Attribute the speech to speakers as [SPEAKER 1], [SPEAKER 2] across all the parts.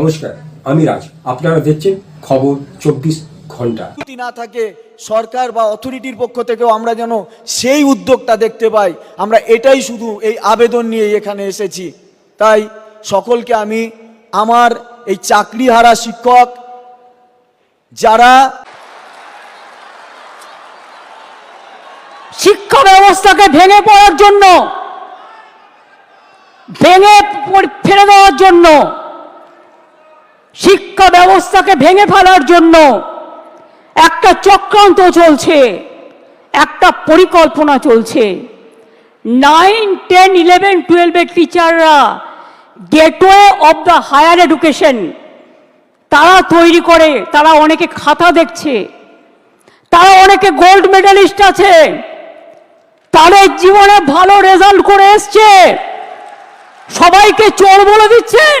[SPEAKER 1] নমস্কার আমি রাজ। আপনারা দেখছেন খবর চব্বিশ ঘণ্টা।
[SPEAKER 2] যদি না থাকে সরকার বা অথরিটির পক্ষ থেকেও আমরা যেন সেই উদ্যোগটা দেখতে পাই। আমরা এটাই শুধু এই আবেদন নিয়ে এখানে এসেছি। তাই সকলকে আমি আমার এই চাকরিহারা শিক্ষক যারা
[SPEAKER 3] শিক্ষা ব্যবস্থাকে ভেঙে পড়ার জন্য ভেঙে ফেলে দেওয়ার জন্য শিক্ষা ব্যবস্থাকে ভেঙে ফেলার জন্য একটা চক্রান্ত চলছে, একটা পরিকল্পনা চলছে। নাইন টেন ইলেভেন টুয়েলভের টিচাররা gateway of the higher education তারা তৈরি করে, তারা অনেকে খাতা দেখছে, তারা অনেকে গোল্ড মেডালিস্ট আছে, তাদের জীবনে ভালো রেজাল্ট করে এসছে। সবাইকে চোর বলে দিচ্ছেন।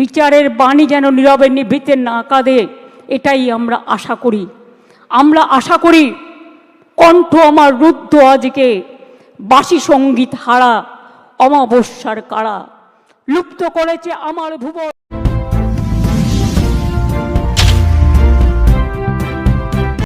[SPEAKER 3] বিচারের বাণী যেন নীরবের নিভৃতে না কাঁদে, এটাই আমরা আশা করি। আমরা আশা করি কণ্ঠ আমার রুদ্ধ আজকে, বাসি সংগীত হারা, অমাবস্যার কারা। লুপ্ত করেছে আমার ভুবন।